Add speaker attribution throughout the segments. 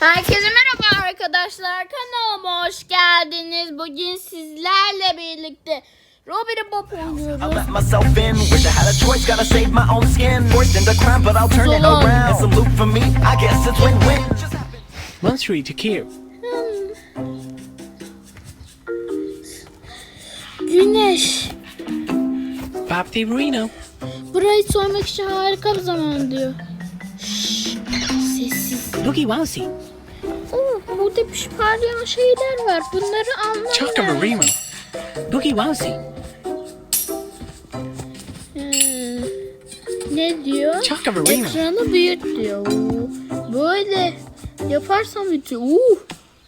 Speaker 1: Herkese merhaba arkadaşlar. Kanalıma hoş geldiniz. Bugün sizlerle birlikte Robert Bob oynuyoruz.
Speaker 2: Just
Speaker 3: Monthly to Kiev.
Speaker 1: Güneş.
Speaker 3: Bob Reno.
Speaker 1: Burayı soymak için harika bir zaman diyor.
Speaker 3: Looky Wowsy.
Speaker 1: Oo, burada bir parlayan şeyler var. Bunları anlamıyorum.
Speaker 3: Remo. Looky Wowsy.
Speaker 1: Hmm, ne diyor?
Speaker 3: Remo.
Speaker 1: Ekranı büyüt diyor. Böyle yaparsam bitiyor. Oo,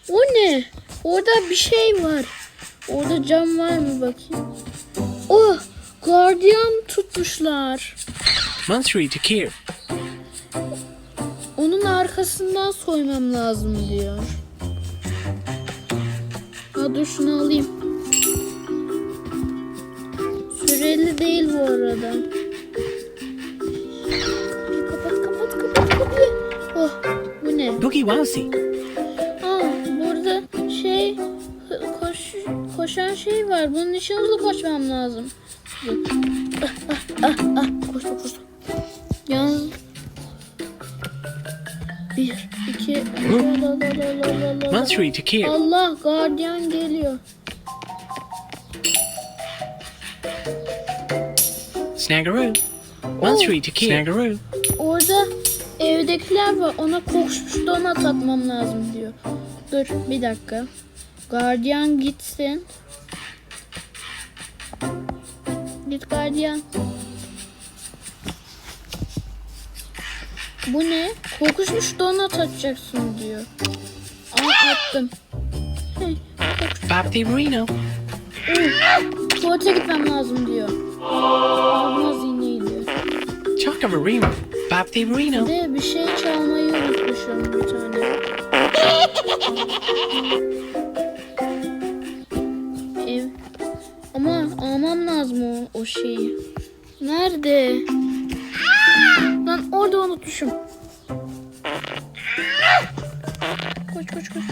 Speaker 1: o ne? Orada bir şey var. Orada cam var mı bakayım? Oh, gardiyan tutmuşlar.
Speaker 3: Monthly to Kiev.
Speaker 1: Arkasından soymam lazım diyor. Ha dur şunu alayım. Süreli değil bu arada. Kapat kapat kapat kapıyı. Oh bu ne?
Speaker 3: Looky Wowsy.
Speaker 1: Aa burada şey koş, koşan şey var. Bunun için hızlı koşmam lazım. Ah, ah, ah, ah. Koşma koşma. La la la la la
Speaker 3: to.
Speaker 1: Allah gardiyan geliyor.
Speaker 3: Snaggeroo. Monthly to Kiev. Snaggeroo.
Speaker 1: Orada evdekiler var. Ona kokuşmuş donat atmam lazım diyor. Dur bir dakika. Gardiyan gitsin. Git gardiyan. Bu ne? Kokuşmuş donat atacaksın diyor. Aa attım. Hey,
Speaker 3: Bob Di Reno.
Speaker 1: tuvalete gitmem lazım diyor. Almaz iğneyi diyor.
Speaker 3: Chaka Remo. Bob Di Reno.
Speaker 1: Bir de bir şey çalmayı unutmuşum bir tane. Ev. Ama almam lazım o, o şeyi. Nerede? Lan orada unutmuşum. Koş koş koş.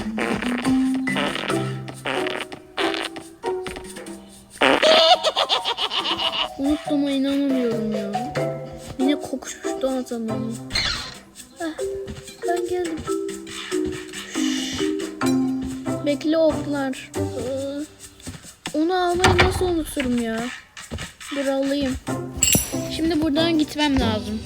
Speaker 1: Unuttuğuma inanamıyorum ya. Yine kokuşmuş donat adamı. Heh, ben geldim. Bekle oklar. Ee, Onu almayı nasıl unuturum ya? Dur alayım. Şimdi buradan gitmem lazım.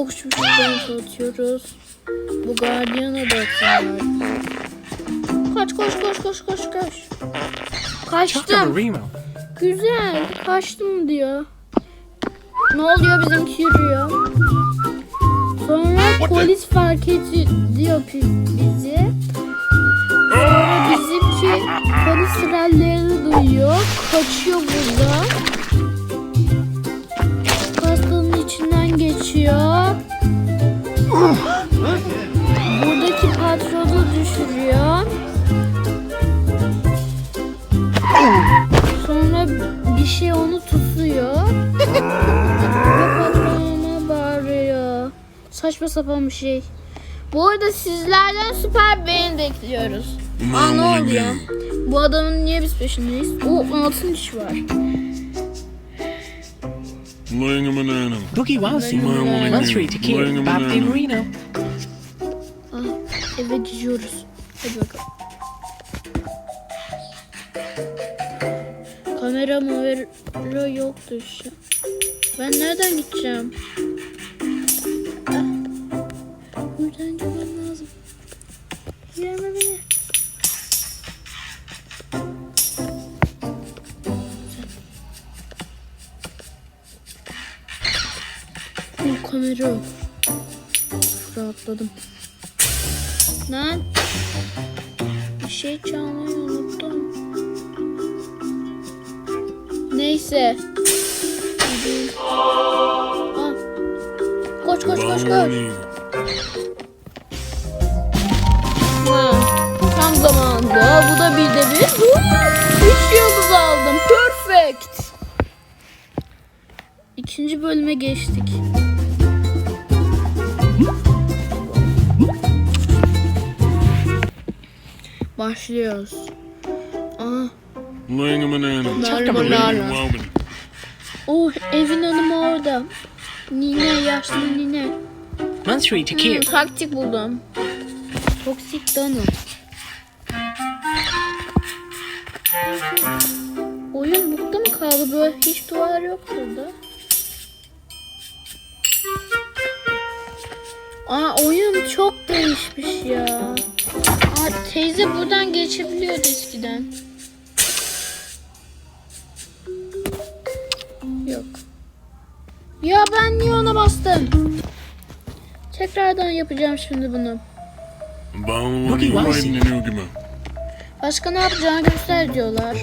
Speaker 1: Yine buraya kokuşmuş donut atıyoruz. Bu gardiyana da atıyorlar. Kaç koş koş koş koş koş. Kaçtım. Güzel. Kaçtım diyor. Ne oluyor bizimki yürüyor. Sonra polis fark ediyor bizi. Sonra bizimki polis sirenlerini duyuyor. Kaçıyor burada. İçinden geçiyor. Buradaki patronu düşürüyor. Sonra bir şey onu tutuyor. Ve patronuna bağırıyor. Saçma sapan bir şey. Bu arada sizlerden süper beğeni bekliyoruz. Aa ne oluyor? Bu adamın niye biz peşindeyiz? O altın diş var.
Speaker 4: Laying a banana.
Speaker 3: Looky Wowsy. To Kiev. Bob Di Reno.
Speaker 1: Ah, eve gidiyoruz. Hadi bakalım. Kamera mavera yoktu işte. Ben nereden gideceğim? Ah. Buradan gitmem lazım. Yerme beni. Kamera yok. Rahatladım. Lan. Bir şey çalmayı unuttum. Neyse. Aa. Koş koş koş koş. Ha, tam zamanında. Bu da bir de bir. Üç yıldız aldım. Perfect. İkinci bölüme geçtik. Başlıyoruz. Aa,
Speaker 4: Laying a banana.
Speaker 1: Merhaba,
Speaker 4: Laying
Speaker 1: merhaba.
Speaker 4: a wobbin.
Speaker 1: oh, evin hanımı orada. Nine, yaşlı nine.
Speaker 3: Monthly to
Speaker 1: Hmm,
Speaker 3: kill.
Speaker 1: taktik buldum. Toxic Donald. Oyun bukta mı kaldı böyle? Hiç duvar yok burada. Aa oyun çok değişmiş ya. Aa teyze buradan geçebiliyordu eskiden. Yok. Ya ben niye ona bastım? Tekrardan yapacağım şimdi bunu.
Speaker 4: Nugama.
Speaker 1: Başka ne yapacağını göster diyorlar.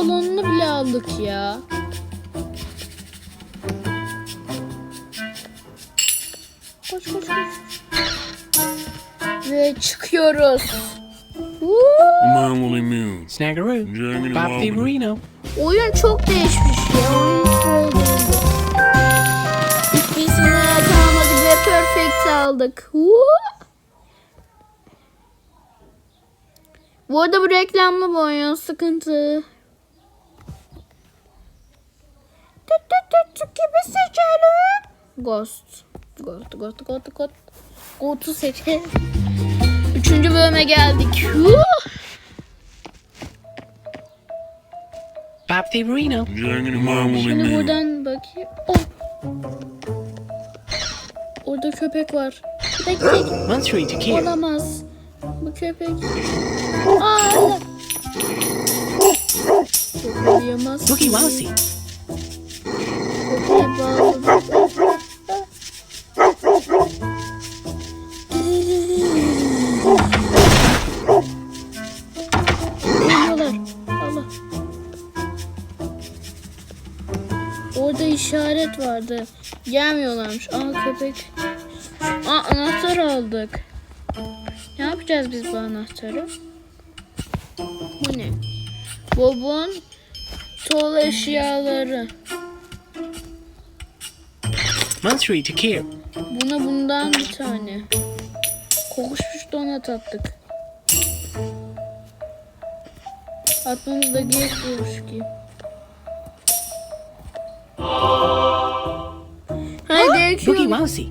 Speaker 1: Pantolonunu bile aldık ya. Koş koş koş. Ve çıkıyoruz.
Speaker 3: Snaggeroo. Bob. Reno.
Speaker 1: Oyun çok değişmiş ya. Oyun böyle. İkisini yakaladık ve perfect aldık. Woo! Bu arada bu reklamlı bu oyun. Sıkıntı. Ghost. Ghost, Ghost, Ghost, Ghost. Ghost'u seçelim. Üçüncü bölüme geldik.
Speaker 3: Bob the Reno.
Speaker 1: Şimdi buradan bakayım. Oh. Orada köpek var.
Speaker 3: To kill.
Speaker 1: olamaz. Bu köpek. Aa. Yiyemez.
Speaker 3: Boogie Wowzy.
Speaker 1: Vardı. Gelmiyorlarmış. Aa köpek. Aa anahtar aldık. Ne yapacağız biz bu anahtarı? Bu ne? Bob'un tol eşyaları.
Speaker 3: Monthly to kill.
Speaker 1: Buna bundan bir tane. Kokuşmuş donat attık. Atmamız da gerekiyormuş ki.
Speaker 3: Boogie. Wowzy.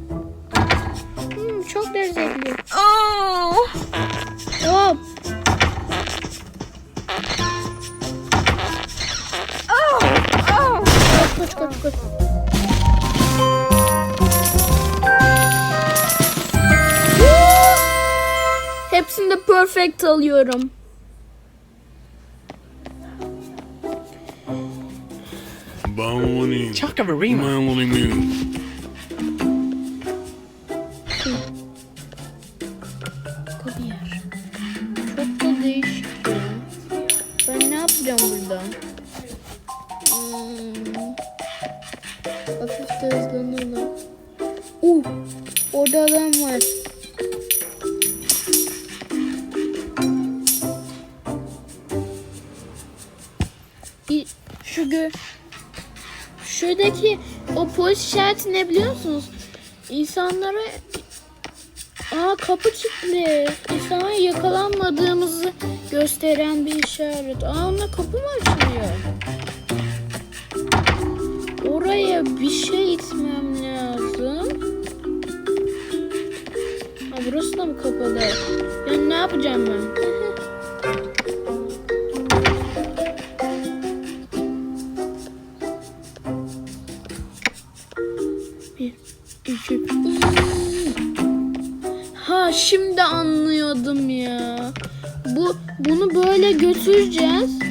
Speaker 1: Hmm, çok lezzetli. Hop. Koş koş koş koş. Hepsini de perfect alıyorum.
Speaker 4: Baloney.
Speaker 3: Chocobarima.
Speaker 4: Baloney Moon.
Speaker 1: Ben ne yapacağım burada? Hmm. Hafif de hızlanalım. Uh, orada adam var. Bir, şu gö Şuradaki o polis işareti ne biliyor musunuz? İnsanlara Aa kapı kilitli. İnsanlara yakalanmadığımızı gösteren bir işaret. Aa onunla kapı mı açılıyor? Oraya bir şey itmem lazım. Ha burası da mı kapalı? Ben ne yapacağım ben?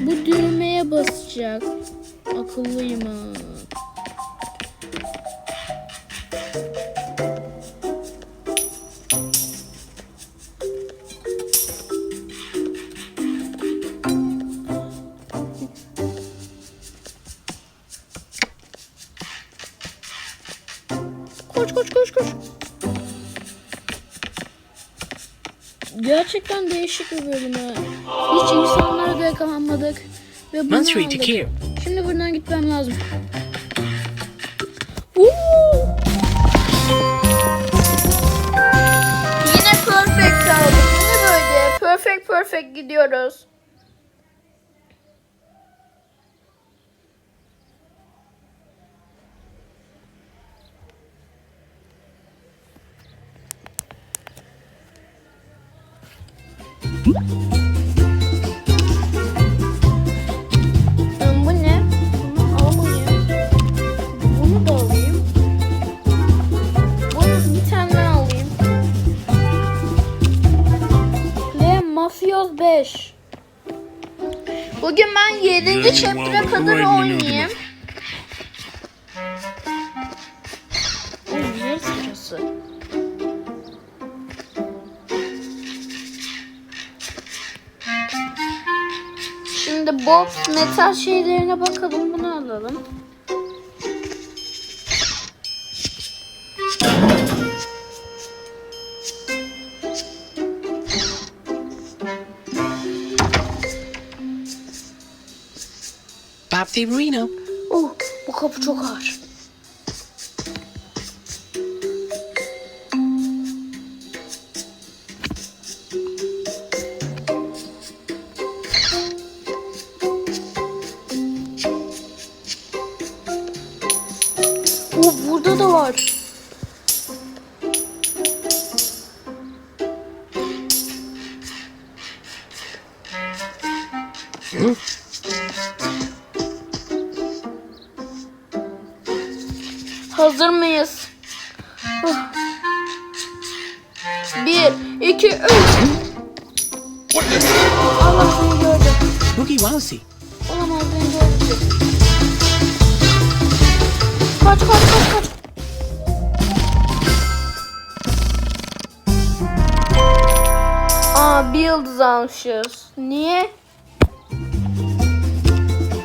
Speaker 1: Bu düğmeye basacak. Akıllıyım ha. Koş koş koş koş. Gerçekten değişik bir bölüm ha. Yakalanmadık. Ve bunu
Speaker 3: Mansuri
Speaker 1: aldık. Şimdi buradan gitmem lazım. Woo! Yine perfect aldık. Yine böyle. Perfect perfect gidiyoruz. Hmm, 7.
Speaker 4: Yani
Speaker 1: chapter'a kadar oynayayım. Yer sırası. Şimdi box metal şeylerine bakalım. Bunu alalım.
Speaker 3: Reno.
Speaker 1: Oh, bu kapı çok ağır. Oh, burada da var. Kaç kaç kaç kaç. Aa bir yıldız almışız. Niye?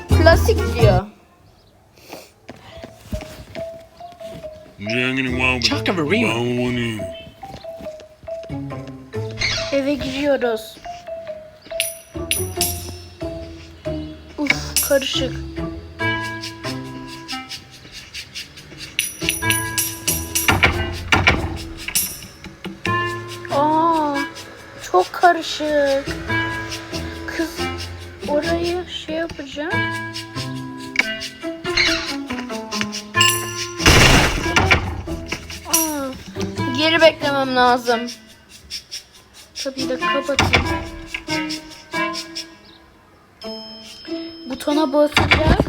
Speaker 1: Klasik diyor. Eve giriyoruz. Uf karışık. Karışık. Kız orayı şey yapacak. Aa, geri beklemem lazım. Kapıyı da kapatayım. Butona basacak.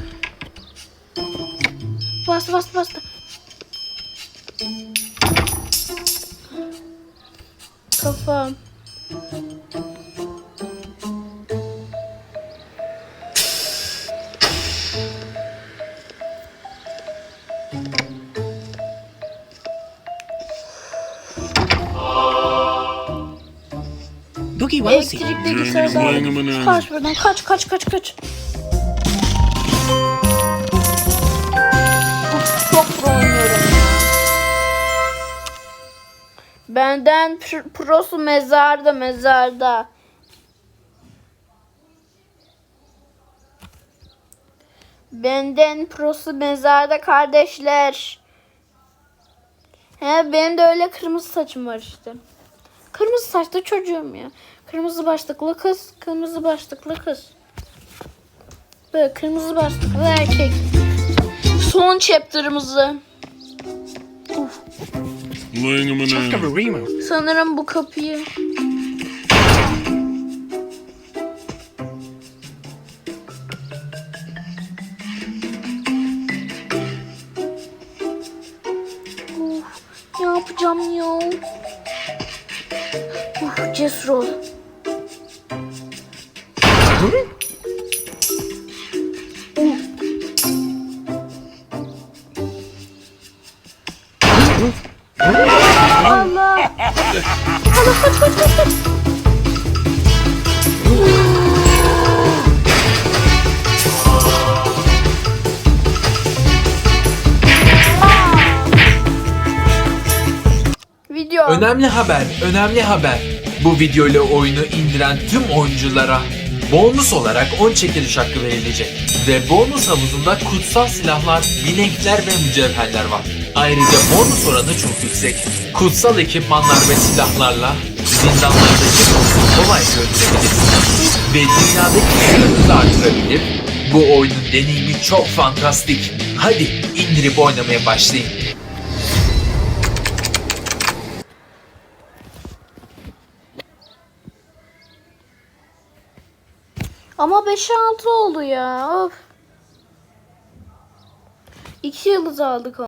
Speaker 1: Bas bas bas. Kafam.
Speaker 3: Boogie Wowsy.
Speaker 1: Elektrikli bilgisayar
Speaker 4: Banana.
Speaker 1: Kaç buradan kaç kaç kaç kaç. Çok pro oynuyorum. Benden pr- prosu mezarda mezarda. Benden prosu mezarda kardeşler. He benim de öyle kırmızı saçım var işte. Kırmızı saçlı çocuğum ya. Kırmızı başlıklı kız, kırmızı başlıklı kız. Böyle kırmızı başlıklı erkek. Son chapter'ımızı. Uf, sanırım bu kapıyı. Allah. Allah kaç kaç kaç kaç. Video.
Speaker 5: Önemli haber, önemli haber. Bu videoyla oyunu indiren tüm oyunculara bonus olarak 10 çekiliş hakkı verilecek. Ve bonus havuzunda kutsal silahlar, bilekler ve mücevherler var. Ayrıca bonus oranı çok yüksek. Kutsal ekipmanlar ve silahlarla zindanlardaki boss'u kolayca öldürebilirsiniz. Ve dünyadaki sınırınızı artırabilir. Bu oyunun deneyimi çok fantastik. Hadi indirip oynamaya başlayın.
Speaker 1: Ama 5'e 6 oldu ya. Of. 2 yıldız aldık